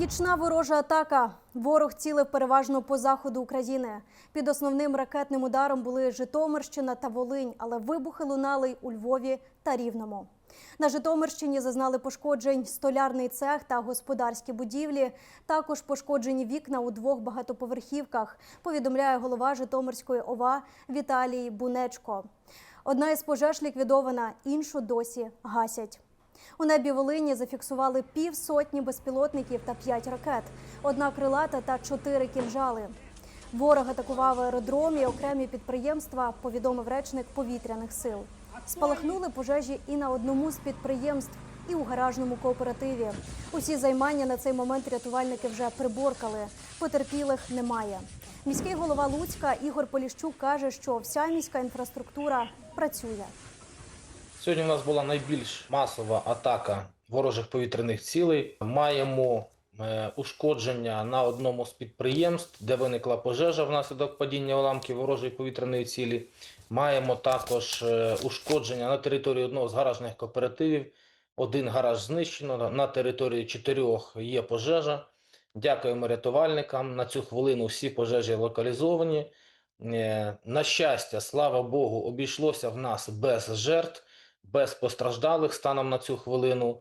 Нічна ворожа атака. Ворог цілив переважно по заходу України. Під основним ракетним ударом були Житомирщина та Волинь, але вибухи лунали й у Львові та Рівному. На Житомирщині зазнали пошкоджень столярний цех та господарські будівлі. Також пошкоджені вікна у двох багатоповерхівках. Повідомляє голова Житомирської ОВА Віталій Бунечко. Одна із пожеж ліквідована, іншу досі гасять. У небі Волині зафіксували півсотні безпілотників та п'ять ракет, одна крилата та чотири кінжали. Ворог атакував аеродром і окремі підприємства, повідомив речник повітряних сил. Спалахнули пожежі і на одному з підприємств, і у гаражному кооперативі. Усі займання на цей момент рятувальники вже приборкали. Потерпілих немає. Міський голова Луцька Ігор Поліщук каже, що вся міська інфраструктура працює. Сьогодні у нас була найбільш масова атака ворожих повітряних цілей. Маємо е, ушкодження на одному з підприємств, де виникла пожежа внаслідок падіння уламків ворожої повітряної цілі. Маємо також е, ушкодження на території одного з гаражних кооперативів. Один гараж знищено. На території чотирьох є пожежа. Дякуємо рятувальникам. На цю хвилину всі пожежі локалізовані. Е, На щастя, слава Богу, обійшлося в нас без жертв без постраждалих станом на цю хвилину.